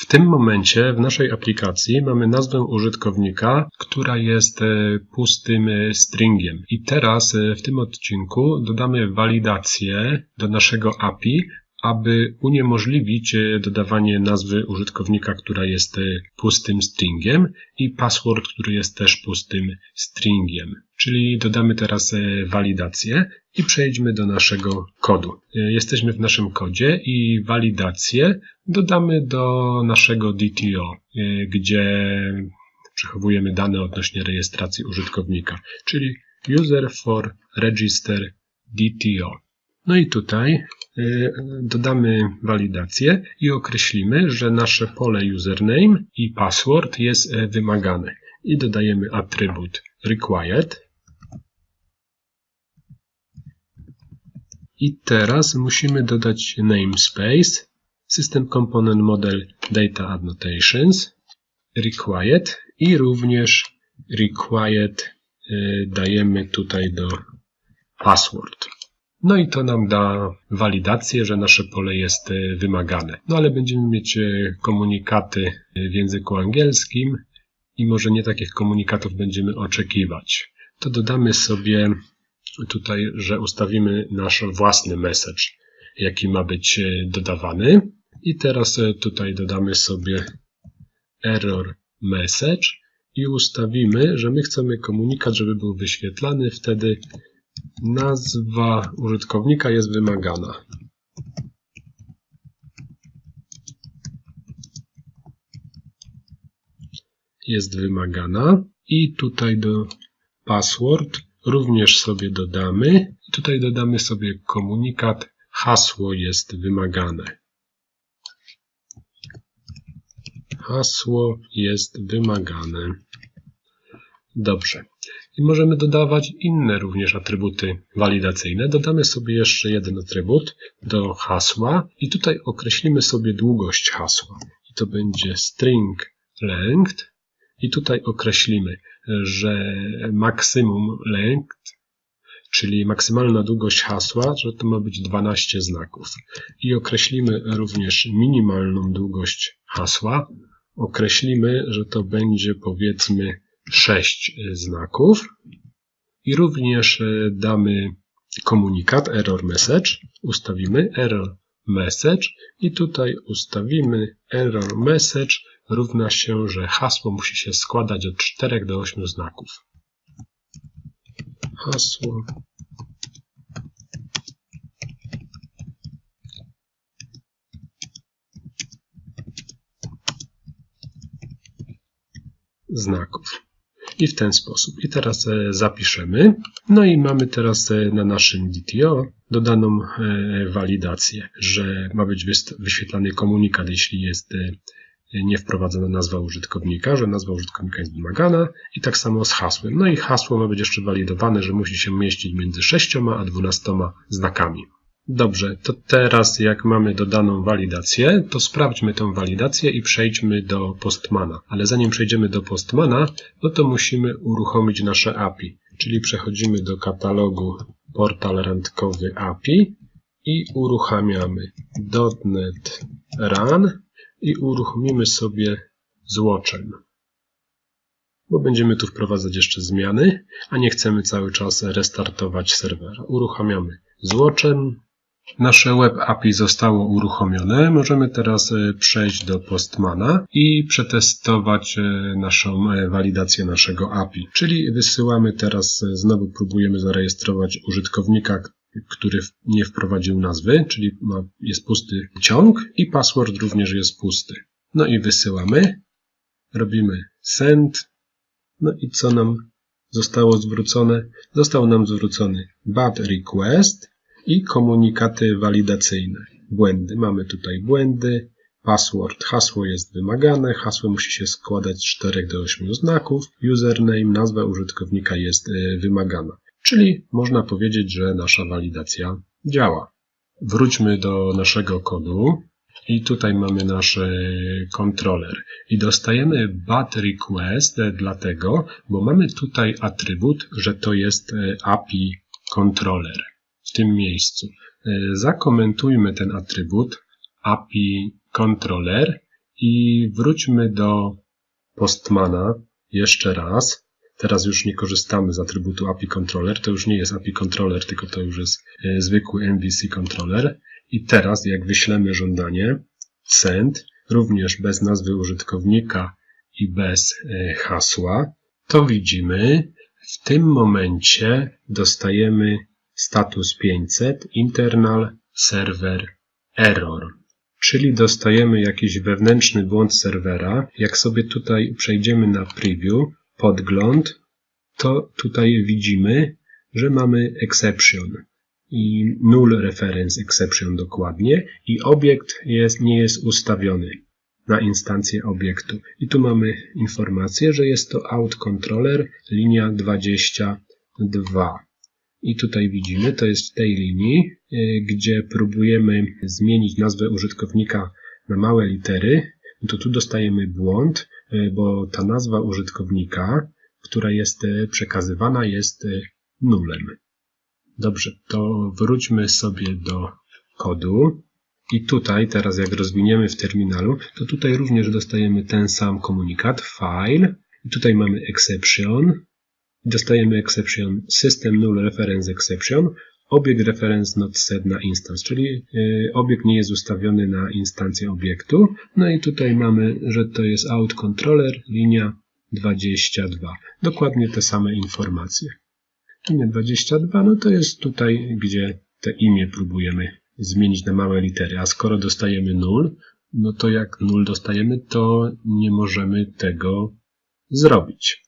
W tym momencie w naszej aplikacji mamy nazwę użytkownika, która jest e, pustym e, stringiem. I teraz e, w tym odcinku dodamy walidację do naszego API, aby uniemożliwić dodawanie nazwy użytkownika, która jest pustym stringiem i password, który jest też pustym stringiem. Czyli dodamy teraz walidację i przejdźmy do naszego kodu. Jesteśmy w naszym kodzie i walidację dodamy do naszego DTO, gdzie przechowujemy dane odnośnie rejestracji użytkownika, czyli user for register DTO. No i tutaj y, dodamy walidację i określimy, że nasze pole username i password jest e, wymagane. I dodajemy atrybut required. I teraz musimy dodać namespace, system component model data annotations, required i również required y, dajemy tutaj do password. No i to nam da walidację, że nasze pole jest e, wymagane. No ale będziemy mieć e, komunikaty e, w języku angielskim i może nie takich komunikatów będziemy oczekiwać. To dodamy sobie tutaj, że ustawimy nasz własny message, jaki ma być dodawany. I teraz tutaj dodamy sobie error message i ustawimy, że my chcemy komunikat, żeby był wyświetlany wtedy, Nazwa użytkownika jest wymagana. Jest wymagana i tutaj do password również sobie dodamy. Tutaj dodamy sobie komunikat hasło jest wymagane. Hasło jest wymagane. Dobrze. I możemy dodawać inne również atrybuty walidacyjne. Dodamy sobie jeszcze jeden atrybut do hasła i tutaj określimy sobie długość hasła. I to będzie string length i tutaj określimy, że maksimum length, czyli maksymalna długość hasła, że to ma być 12 znaków. I określimy również minimalną długość hasła. Określimy, że to będzie powiedzmy 6 znaków i również e, damy komunikat error message, ustawimy error message i tutaj ustawimy error message równa się, że hasło musi się składać od 4 do 8 znaków. Hasło znaków. I w ten sposób. I teraz e, zapiszemy. No i mamy teraz e, na naszym DTO dodaną e, walidację, że ma być wyświetlany komunikat, jeśli jest niewprowadzona nazwa użytkownika, że nazwa użytkownika jest wymagana i tak samo z hasłem. No i hasło ma być jeszcze walidowane, że musi się mieścić między 6 a 12 znakami. Dobrze, to teraz jak mamy dodaną walidację, to sprawdźmy tę walidację i przejdźmy do Postmana. Ale zanim przejdziemy do Postmana, no to musimy uruchomić nasze API. Czyli przechodzimy do katalogu portal randkowy API i uruchamiamy .NET Run i uruchomimy sobie z Watchem. Bo będziemy tu wprowadzać jeszcze zmiany, a nie chcemy cały czas restartować serwera. Uruchamiamy z Watchem, Nasze Web API zostało uruchomione. Możemy teraz e, przejść do Postmana i przetestować e, naszą e, walidację naszego API. Czyli wysyłamy teraz, znowu próbujemy zarejestrować użytkownika, który nie wprowadził nazwy, czyli ma, jest pusty ciąg i password również jest pusty. No i wysyłamy. Robimy send. No i co nam zostało zwrócone? Został nam zwrócony bad request i komunikaty walidacyjne. Błędy. Mamy tutaj błędy. Password. Hasło jest wymagane. Hasło musi się składać z 4 do 8 znaków. Username, nazwa użytkownika jest e, wymagana. Czyli można powiedzieć, że nasza walidacja działa. Wróćmy do naszego kodu. I tutaj mamy nasz e, kontroler. I dostajemy bad request dlatego, bo mamy tutaj atrybut, że to jest e, API controller w tym miejscu. E, zakomentujmy ten atrybut API controller I wróćmy do Postmana jeszcze raz. Teraz już nie korzystamy z atrybutu API Controller. To już nie jest API Controller, tylko to już jest e, zwykły MVC Controller. I teraz, jak wyślemy żądanie send, również bez nazwy użytkownika i bez e, hasła, to widzimy, w tym momencie dostajemy status 500 internal server error. Czyli dostajemy jakiś wewnętrzny błąd serwera. Jak sobie tutaj przejdziemy na preview, podgląd, to tutaj widzimy, że mamy exception i null reference exception dokładnie i obiekt jest, nie jest ustawiony na instancję obiektu. I tu mamy informację, że jest to out controller linia 22. I tutaj widzimy, to jest w tej linii, y, gdzie próbujemy zmienić nazwę użytkownika na małe litery, to tu dostajemy błąd, y, bo ta nazwa użytkownika, która jest y, przekazywana, jest nulem. Dobrze, to wróćmy sobie do kodu. I tutaj, teraz jak rozwiniemy w terminalu, to tutaj również dostajemy ten sam komunikat, file. I tutaj mamy exception. Dostajemy exception system null reference exception. Obiekt reference not set na instance, czyli y, obiekt nie jest ustawiony na instancję obiektu. No i tutaj mamy, że to jest out controller, linia 22. Dokładnie te same informacje. Linia 22, no to jest tutaj, gdzie te imię próbujemy zmienić na małe litery. A skoro dostajemy 0, no to jak 0 dostajemy, to nie możemy tego zrobić.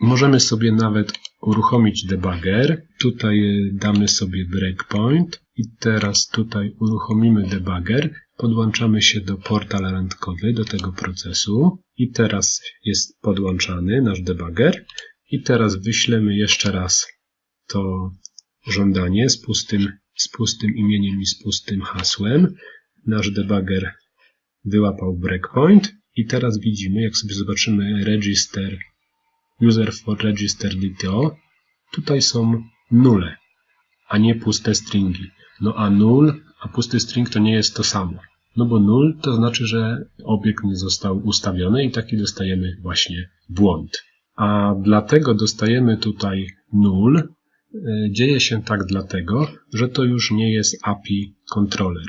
Możemy sobie nawet uruchomić debugger. Tutaj damy sobie breakpoint i teraz tutaj uruchomimy debugger. Podłączamy się do portal randkowy, do tego procesu i teraz jest podłączany nasz debugger i teraz wyślemy jeszcze raz to żądanie z pustym z pustym imieniem i z pustym hasłem. Nasz debugger wyłapał breakpoint i teraz widzimy, jak sobie zobaczymy register user for register DTO, tutaj są nule, a nie puste stringi. No a null, a pusty string to nie jest to samo. No bo null to znaczy, że obiekt nie został ustawiony i taki dostajemy właśnie błąd. A dlatego dostajemy tutaj null, E, dzieje się tak dlatego, że to już nie jest API controller.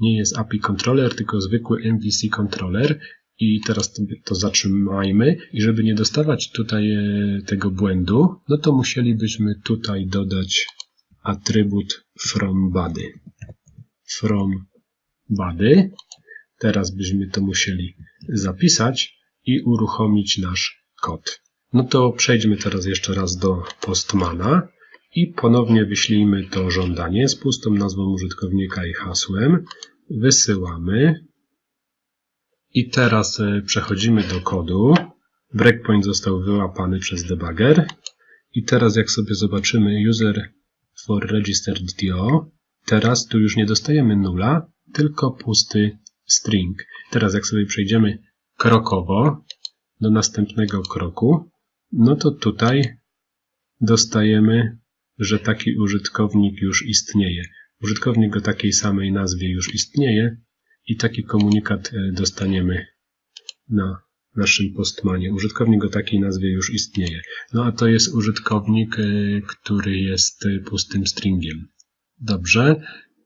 Nie jest API controller, tylko zwykły MVC controller i teraz to, zatrzymajmy i żeby nie dostawać tutaj e, tego błędu, no to musielibyśmy tutaj dodać atrybut from body. From body. Teraz byśmy to musieli zapisać i uruchomić nasz kod. No to przejdźmy teraz jeszcze raz do Postmana i ponownie wyślijmy to żądanie z pustą nazwą użytkownika i hasłem. Wysyłamy. I teraz e, przechodzimy do kodu. Breakpoint został wyłapany przez debugger. I teraz jak sobie zobaczymy user for registered DTO, teraz tu już nie dostajemy nula, tylko pusty string. Teraz jak sobie przejdziemy krokowo do następnego kroku, no to tutaj dostajemy że taki użytkownik już istnieje. Użytkownik o takiej samej nazwie już istnieje i taki komunikat e, dostaniemy na naszym postmanie. Użytkownik o takiej nazwie już istnieje. No a to jest użytkownik, e, który jest e, pustym stringiem. Dobrze,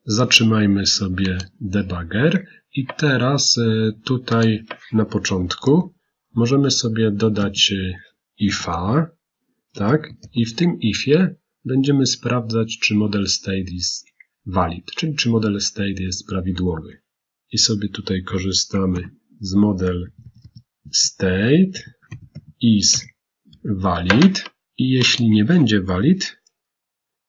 zatrzymajmy sobie debugger i teraz tutaj na początku możemy sobie dodać ifa, tak? I w tym ifie będziemy sprawdzać, czy model state jest valid, czyli czy model state jest prawidłowy. I sobie tutaj korzystamy z model state is valid i jeśli nie będzie valid,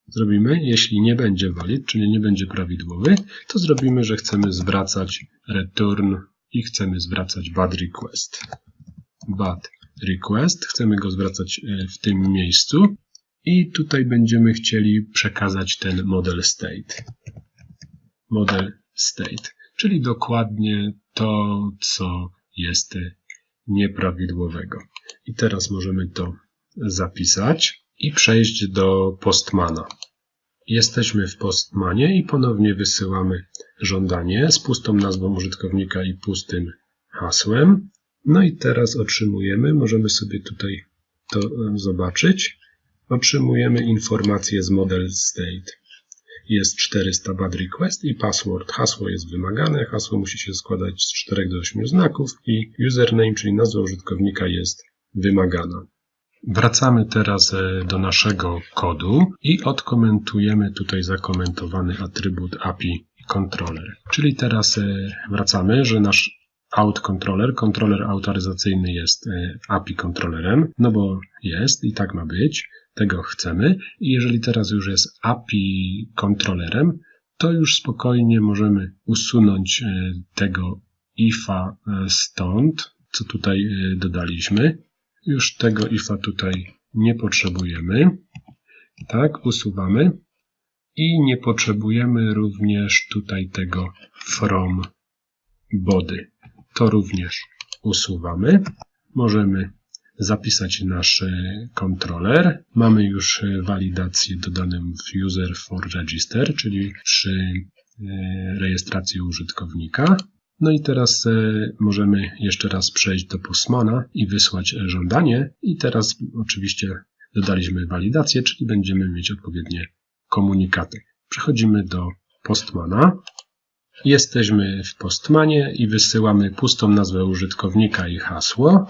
zrobimy, jeśli nie będzie valid, czyli nie będzie prawidłowy, to zrobimy, że chcemy zwracać return i chcemy zwracać bad request. Bad request, chcemy go zwracać e, w tym miejscu i tutaj będziemy chcieli przekazać ten model state. Model state, czyli dokładnie to, co jest nieprawidłowego. I teraz możemy to zapisać i przejść do Postmana. Jesteśmy w Postmanie i ponownie wysyłamy żądanie z pustą nazwą użytkownika i pustym hasłem. No i teraz otrzymujemy, możemy sobie tutaj to e, zobaczyć, otrzymujemy informację z model state. Jest 400 bad request i password. Hasło jest wymagane, hasło musi się składać z 4 do 8 znaków i username, czyli nazwa użytkownika jest wymagana. Wracamy teraz e, do naszego kodu i odkomentujemy tutaj zakomentowany atrybut API controller. Czyli teraz e, wracamy, że nasz out controller, kontroler autoryzacyjny jest e, API kontrolerem, no bo jest i tak ma być, tego chcemy. I jeżeli teraz już jest API kontrolerem, to już spokojnie możemy usunąć tego ifa stąd, co tutaj dodaliśmy. Już tego ifa tutaj nie potrzebujemy. Tak, usuwamy. I nie potrzebujemy również tutaj tego from body. To również usuwamy. Możemy zapisać nasz kontroler. Mamy już walidację dodaną w user for register, czyli przy e, rejestracji użytkownika. No i teraz e, możemy jeszcze raz przejść do Postmana i wysłać żądanie. I teraz oczywiście dodaliśmy walidację, czyli będziemy mieć odpowiednie komunikaty. Przechodzimy do Postmana. Jesteśmy w Postmanie i wysyłamy pustą nazwę użytkownika i hasło.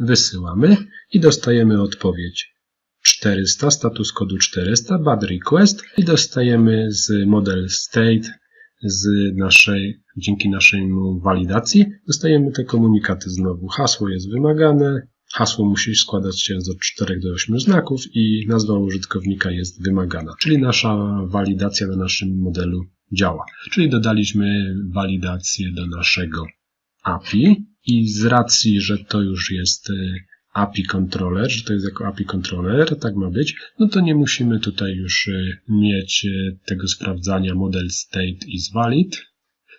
Wysyłamy i dostajemy odpowiedź 400, status kodu 400, bad request i dostajemy z model state z naszej, dzięki naszej walidacji dostajemy te komunikaty znowu. Hasło jest wymagane, hasło musi składać się z 4 do 8 znaków i nazwa użytkownika jest wymagana. Czyli nasza walidacja na naszym modelu działa. Czyli dodaliśmy walidację do naszego API i z racji, że to już jest y, API controller, że to jest jako API controller, tak ma być, no to nie musimy tutaj już y, mieć y, tego sprawdzania model state is valid.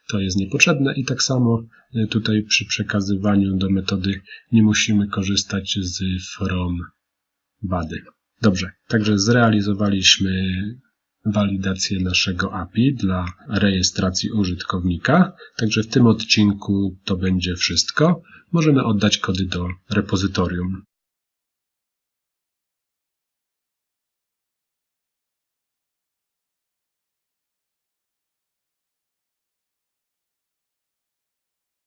To jest niepotrzebne i tak samo tutaj przy przekazywaniu do metody nie musimy korzystać z from body. Dobrze, także zrealizowaliśmy walidację naszego API dla rejestracji użytkownika. Także w tym odcinku to będzie wszystko możemy oddać kody do repozytorium.